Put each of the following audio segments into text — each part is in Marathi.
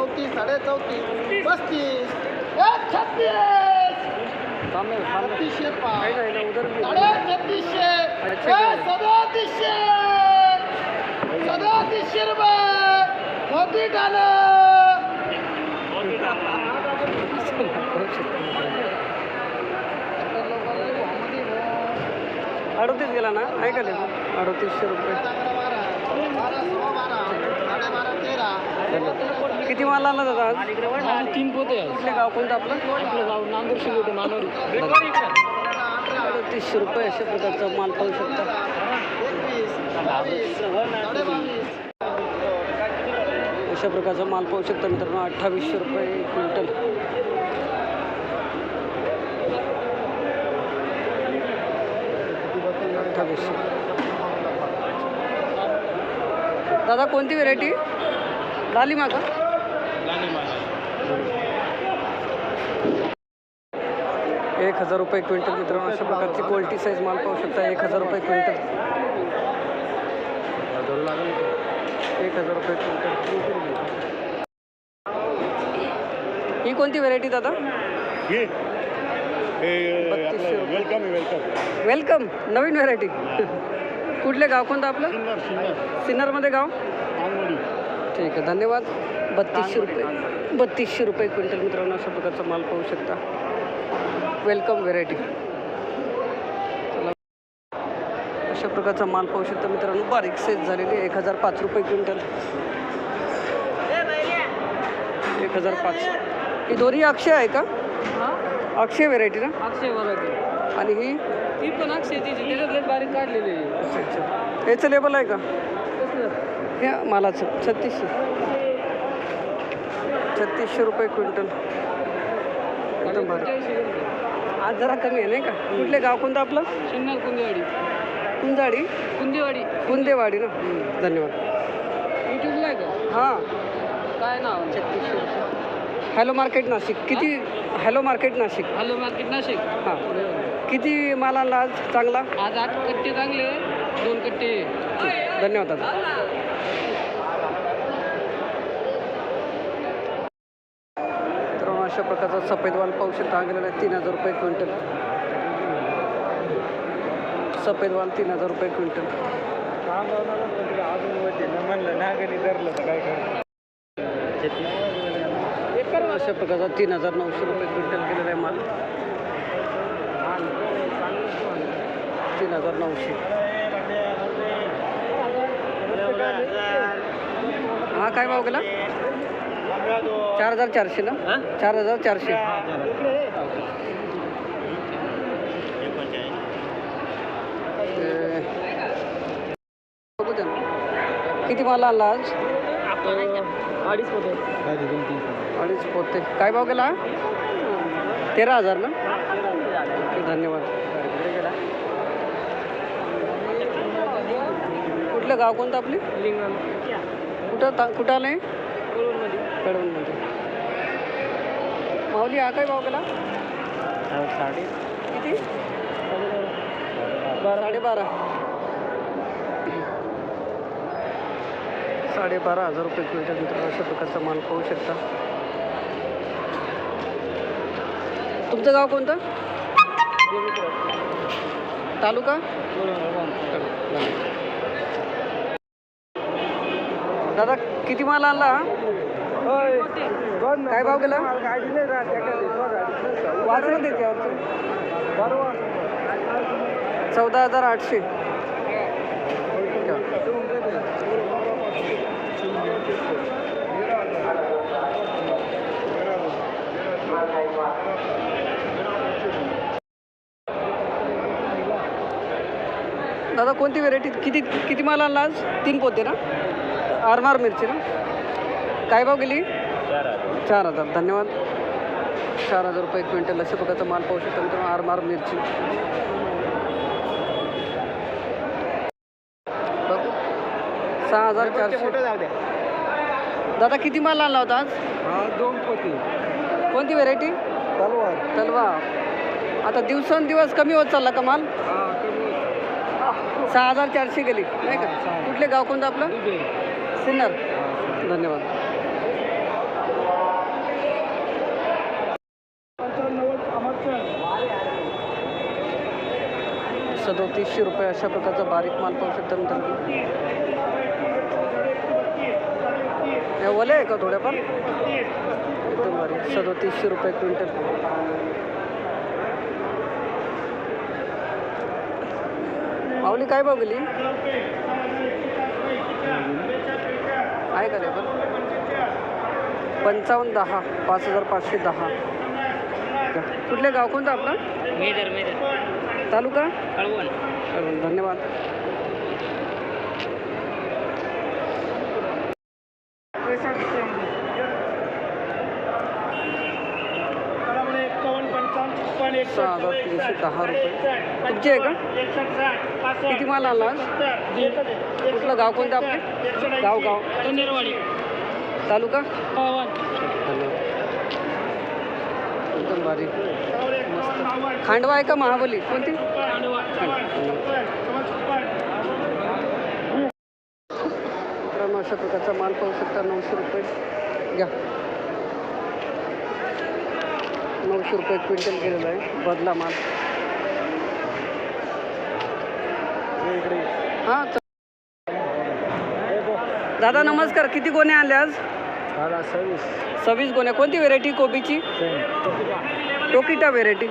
चौतीस साडे चौतीस पस्तीस. एक छत्तीस. छत्तीसशे पाच. साडे छत्तीसशे सदोतीसशे. सदोतीसशे रुपये. मोती डालं अडतीस गेला ना? आहे का ते? अडतीसशे रुपये. किती माल आला दादा आज? तीन पोते कुठले गाव कोणतं आपलं? आपलं गाव नांदूर शिंगोटे मानवरी अडतीसशे रुपये अशा प्रकारचा माल पाहू शकता. अशा प्रकारचा माल पाहू शकता मित्रांनो अठ्ठावीसशे रुपये क्विंटल. अठ्ठावीसशे. दादा कोणती व्हेरायटी लालिमा का एक हजार रुपये क्विंटल मित्रांनो अशा प्रकारची क्वालिटी साईज माल पाहू शकता. एक हजार रुपये क्विंटल. एक हजार रुपये क्विंटल. ही कोणती व्हेरायटी दादा? वेलकम वेलकम नवीन व्हेरायटी कुठले गाव कोणतं आपलं? सिन्नरमध्ये गाव? ठीक आहे धन्यवाद. बत्तीसशे रुपये. बत्तीसशे रुपये क्विंटल मित्रांनो अशा प्रकारचा माल पाहू शकता. वेलकम व्हेरायटी चला. अशा प्रकारचा माल पाहू शकता मित्रांनो. बारीक साईज झालेली आहे. एक हजार पाच रुपये क्विंटल. एक हजार पाच. ही दोन्ही अक्षय आहे का? अक्षय व्हेरायटी ना? अक्षय बरोबर आणि ही? ती पण अक्षयची त्याच्यातले बारीक काढलेली आहे. अच्छा अच्छा याचं लेबल आहे का? हे मालाचं छत्तीसशे. छत्तीसशे रुपये क्विंटल. एकदम भारी. पंचेचाळीसशे रुपये. आज जरा कमी आहे नाही का? कुठले गाव कोणतं आपलं? शिन्नर कुंदेवाडी. कुंजाडी कुंदेवाडी. कुंदेवाडी ना? धन्यवाद. युट्यूबला आहे का? हां. काय नाव? छत्तीसशे रुपये. Hello market Nashik. किती? Hello market Nashik. Hello market Nashik. हां. किती माल आणला आज चांगला? आज आठ कट्टे चांगले दोन कट्टे. धन्यवाद दादा. तर अशा प्रकारचा सफेद वाल पाहू शकता गेलेला आहे तीन हजार रुपये क्विंटल. सफेद वाल तीन हजार रुपये क्विंटल. म्हणलं ना कधी धरलं तर काय कर अशा प्रकारचा तीन हजार नऊशे रुपये क्विंटल केलेला आहे माल. तीन हजार नऊशे. हा काय भाव गेला? चार हजार चारशे ना? चार हजार चारशे. किती माल आणला आज? अडीच पोते. अडीच पोते. काय भाव गेला? तेरा हजार ना? धन्यवाद. कुठलं गाव कोणतं आपली? लिंगण कुठं ता कुठं आलं आहे कडवणमध्ये माऊली हा काय भाव गेला साडे किती? साडेबारा. साडेबारा. हजार रुपये क्विंटल मित्रांनो अशा प्रकारचा माल पाहू शकता. तुमचं गाव कोणतं? तालुका? दादा किती माल आणला? काय भाव गेला? वाचलं त्याच्यावरचं चौदा हजार आठशे. दादा कोणती व्हेरायटी किती किती माल आणला आज? तीन पोते ना? आरमार मिरची ना? काय भाव गेली? चार हजार. धन्यवाद. चार हजार रुपये क्विंटल. अशा प्रकारचा माल पाहू शकता मित्रांनो आरमार मिरची. बघू. सहा हजार चारशे. दादा किती माल आणला होता आज? हा दोन पोती. कोणती व्हेरायटी तलवार. तलवा आता दिवसेंदिवस कमी होत चालला का माल? हा कमी सहा हजार चारशे गेली नाही का? कुठले गाव कोणतं आपलं? सिन्नर. धन्यवाद. सदोतीसशे रुपये अशा प्रकारचा बारीक माल पाहू शकता मित्रांनो. ओले आहे का थोड्याफार? एकदम बारीक सदोतीसशे रुपये क्विंटल. माऊली काय बघली आहे का रे पण पंचावन्न दहा पाच हजार पाचशे दहा. कुठले गाव कोणतं आपलं? मेजर मेजर तालुका? कळवण. धन्यवाद. सहा हजार तीनशे दहा रुपये. तुमचे आहे का? किती माल आज? कुठलं गाव कोणतं आपलं? गाव गाव. तालुका? एकदम बारीक मस्त. खांडवा आहे का महाबली? कोणती? अशा प्रकारचा माल पाहू शकता नऊशे रुपये. घ्या. नऊशे रुपये क्विंटल गेलेला आहे बदला माल. हां दादा नमस्कार. किती गोण्या आल्या आज? सव्वीस गोण्या. कोणती व्हेरायटी कोबीची? टोकिटा व्हेरायटी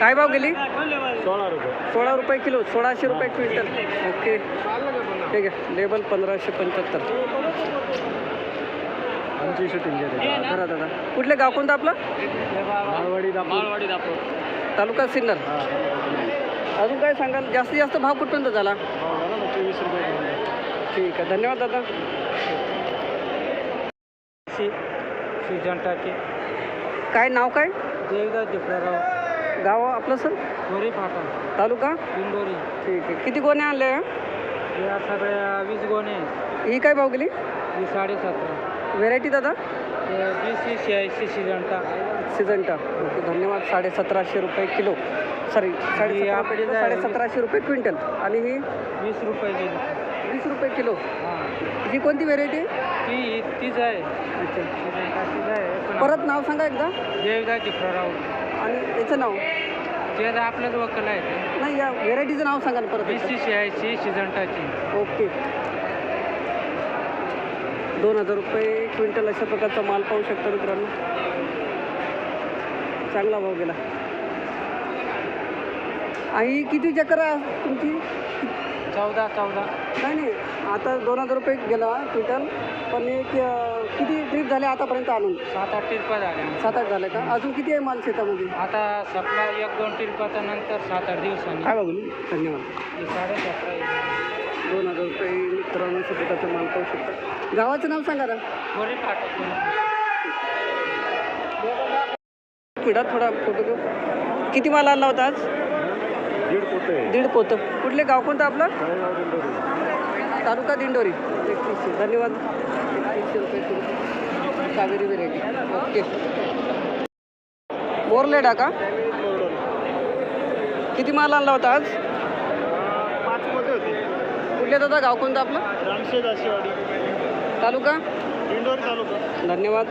काय भाव गेली? सोळा रुपये सोळा रुपये किलो सोळाशे रुपये क्विंटल. ओके. ठीक आहे. लेबल पंधराशे पंच्याहत्तर. आमची शूटिंग घेते धरा दादा कुठले गाव कोणतं आपलं? माळवाडी दाखव तालुका सिन्नर. अजून काय सांगाल? जास्तीत जास्त भाव कुठपर्यंत झाला? चोवीस रुपये ठीक आहे. धन्यवाद दादा. सिजंटाचे काय नाव काय? देवदा दिपडाराव गाव आपलं सर? गोरी फाटा तालुका? इंदोरी. ठीक आहे. किती गोण्या आणल्या या? या सगळ्या वीस गोणे ही काय भाव गेली? ही साडेसतरा. व्हेरायटी दादा? वीस शहाऐंशी सिजंटा सिजंटा ओके धन्यवाद. साडे सतराशे रुपये किलो. सॉरी साडे आपली साडे सतराशे रुपये क्विंटल. आणि ही? वीस रुपये गेली वीस रुपये किलो. हां. कोणती व्हेरायटी ती तीच आहे. अच्छा. आहे परत नाव सांगा एकदा. देवदा दिपडाराव आणि याचं नाव? ते आता आपलंच वकल आहे नाही या व्हेरायटीचं नाव सांगा ना परत वीस एकदा. शहाऐंशी सिजंटाची ओके दोन हजार रुपये क्विंटल अशा प्रकारचा माल पाहू शकता मित्रांनो. चांगला भाव गेला. आई किती चक्कर तुमची? चौदा चौदा. नाही नाही. आता दोन हजार रुपये गेला क्विंटल. पण एक किती ट्रीप झाले आतापर्यंत आणून? सात आठ टिरपा झाल्या सात आठ झाले का? अजून किती आहे माल शेतामध्ये? आता सपला एक दोन टिरपाच्या नंतर सात आठ दिवसांनी. काय बघू? धन्यवाद. साडेसतरा आहे. दोन हजार रुपये मित्रांनो प्रकारचा माल पाहू शकता. गावाचं नाव सांगा ना पिढा थोडा फोटो घेऊ किती माल आणला होता आज? दीड पोते दीड पोतं. कुठले गाव कोणतं आपलं? तालुका दिंडोरी. एकतीसशे. धन्यवाद. एकतीसशे रुपये किलो. Kaveri variety okay. मोरलेडा का? किती माल आणला होता आज? पाच पोते होते. कुठले दादा? गाव कोणतं आपलं? रामशेद आशीवाडी. तालुका? इंदोर तालुका. धन्यवाद.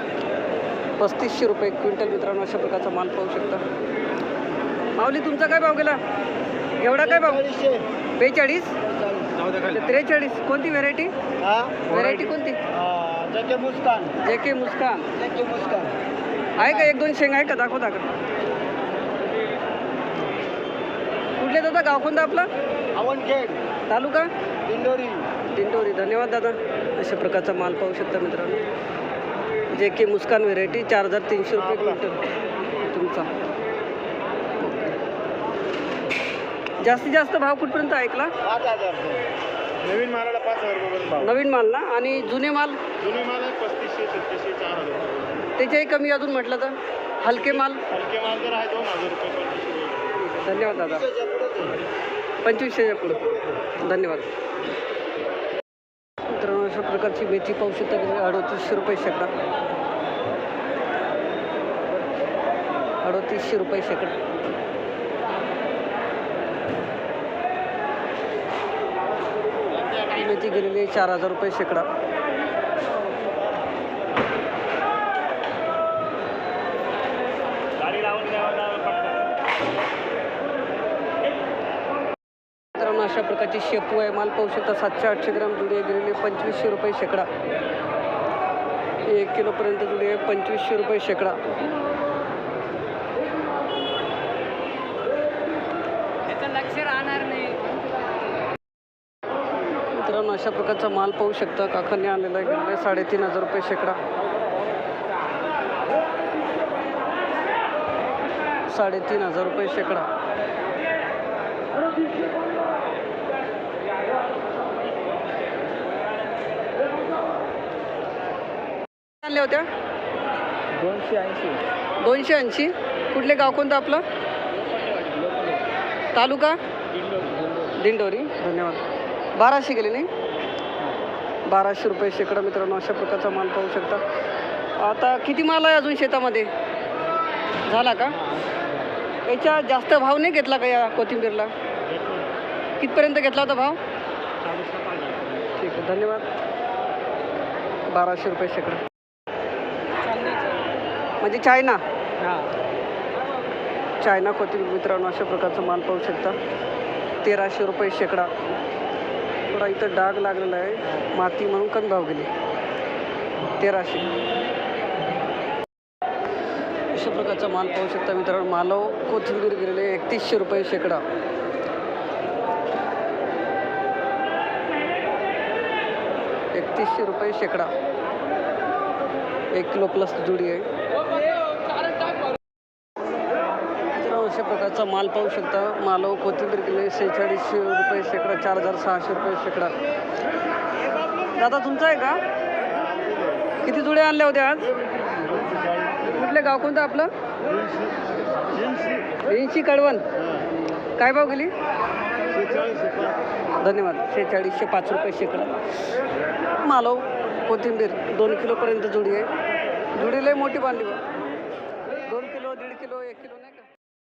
पस्तीसशे रुपये क्विंटल मित्रांनो अशा प्रकारचा माल पाहू शकता. माऊली तुमचा काय भाव गेला? एवढा काय भाव? बेचाळीस? त्रेचाळीस. कोणती व्हेरायटी हा? व्हेरायटी कोणती? जके मुस्कान. जे के मुस्कान. जके मुस्कान. आहे का एक दोन शेंग? आहे का? दाखव दाखव. कुठले दादा? गाव कोणतं आपलं? आवनखेड तालुका? इंदोरी दिंडोरी. धन्यवाद दादा. अशा प्रकारचा माल पाहू शकता मित्रांनो. जे के मुस्कान व्हेरायटी चार हजार तीनशे रुपये क्विंटल. तुमचा. जास्तीत जास्त भाव कुठपर्यंत ऐकला? नवीन मालाला पाच हजार नवीन माल ना? आणि जुने माल? जुने माल आहे पस्तीसशे छत्तीसशे चार हजार त्याच्याही कमी अजून म्हटलं तर? हलके माल? हलके माल जर आहे दोन हजार रुपये धन्यवाद दादा. पंचवीसशेच्या पुढं धन्यवाद. मित्रांनो अशा प्रकारची मेथी पाहू शकता अडतीसशे रुपये शेकडा. अडतीसशे रुपये शेकडा. मेथी गेलेली चार हजार रुपये शेकडा. अशा प्रकारची शेपू आहे. माल पाहू शकता सातशे आठशे ग्राम जुडी आहे. गेलेली पंचवीसशे रुपये शेकडा. एक किलोपर्यंत जुडी आहे. पंचवीसशे रुपये शेकडा. मित्रांनो अशा प्रकारचा माल पाहू शकता. काकांनी आहे. गेलेला आहे साडेतीन हजार रुपये शेकडा. साडेतीन हजार रुपये शेकडा. आणल्या होत्या? दोनशे ऐंशी. दोनशे ऐंशी. कुठले गाव कोणतं आपलं? तालुका? दिंडोरी. धन्यवाद. बाराशे गेले नाही? बाराशे रुपये शेकडा मित्रांनो अशा प्रकारचा माल पाहू शकता. आता किती माल आहे अजून शेतामध्ये? झाला का? याच्या जास्त भाव नाही घेतला का या कोथिंबीरला? कितपर्यंत घेतला होता भाव? ठीक आहे धन्यवाद. बाराशे रुपये शेकडा. म्हणजे चायना. चायना कोथिंबीर मित्रांनो अशा प्रकारचा माल पाहू शकता. तेराशे रुपये शेकडा. थोडा इथं डाग लागलेला आहे. माती म्हणून कमी भाव गेली. तेराशे. अशा प्रकारचा माल पाहू शकता मित्रांनो. मालव कोथिंबीर गेलेले एकतीसशे रुपये शेकडा. एकतीसशे रुपये शेकडा. एक किलो प्लस जुडी आहे. अशा प्रकारचा माल पाहू शकता. मालव कोथिंबीर किलो सेहेचाळीसशे रुपये शेकडा चार हजार सहाशे रुपये शेकडा. दादा तुमचा आहे का? किती जुडे आणल्या होत्या आज? कुठले गाव कोणतं आपलं? ऐंशी कळवण काय भाव गेली? धन्यवाद. शेहेचाळीसशे पाच रुपये शेकडा. मालव कोथिंबीर दोन किलोपर्यंत जुडी आहे. जुडी लय मोठी बांधली बा